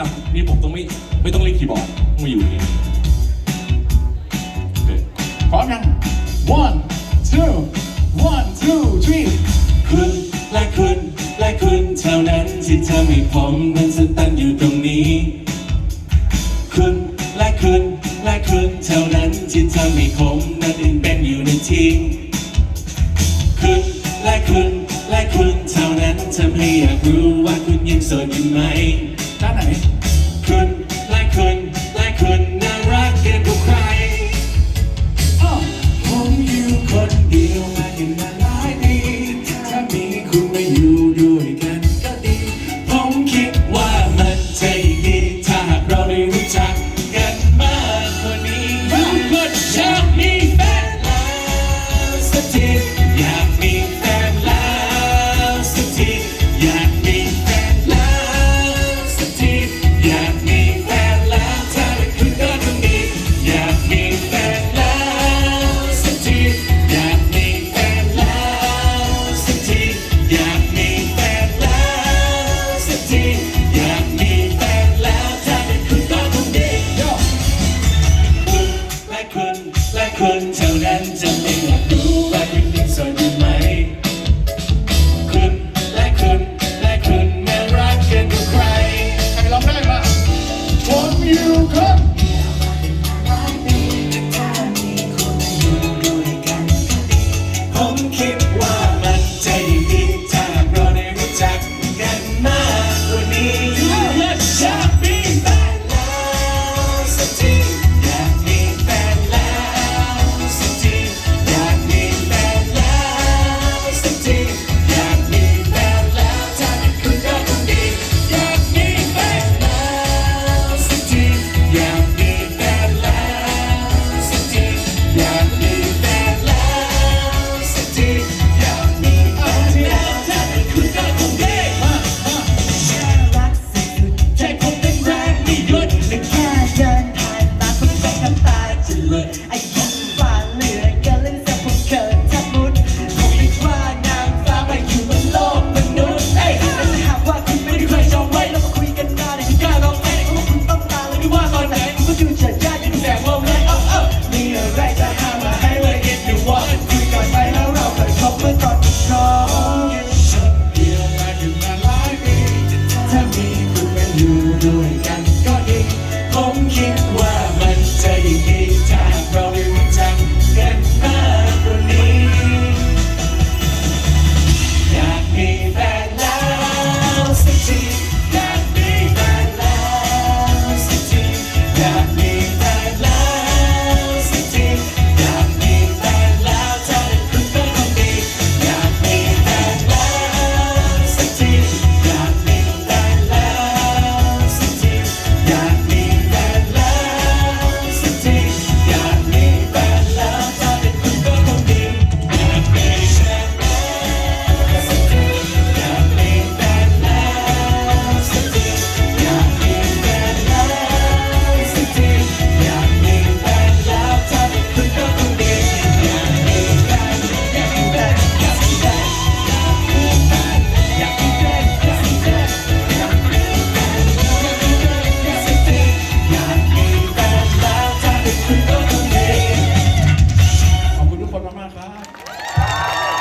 ามนี่ผมต้องไม่ไม่ต้องเล่นคีย์บอร์ดมาอยู่อย่างนี้โพร้อมยัง one two one two three ขึ้นและขึ้นและขึ้นเท่านั้นที่เธอไม่ผมมันสตันอยู่ตรงนี้ ขึ้นและขึ้นและขึ้นเท่านั้นที่เธอไม่ผมนั้นเองเป็นอยู่ในทีขึ้นและขึ้นและขึ้นเท่านั้นทำให้อยากรู้ว่าคุณยังโสดอยู่ไหม ด้านไหน ขึ้นไล่ขึ้นไล่ขึ้นน่ารักเกินกว่าใครผมอยู่คนเดียวมาอย่างมาหลายปีถ้ามีคุณมาอยู่ด้วยกันก็ดี ผมคิดว่ามันจะดี ถ้าเราได้รู้จักกันมากกว่านี้ทุกคนเชื่อ คุณและคุณเท่านั้นจะไม่อยากรู้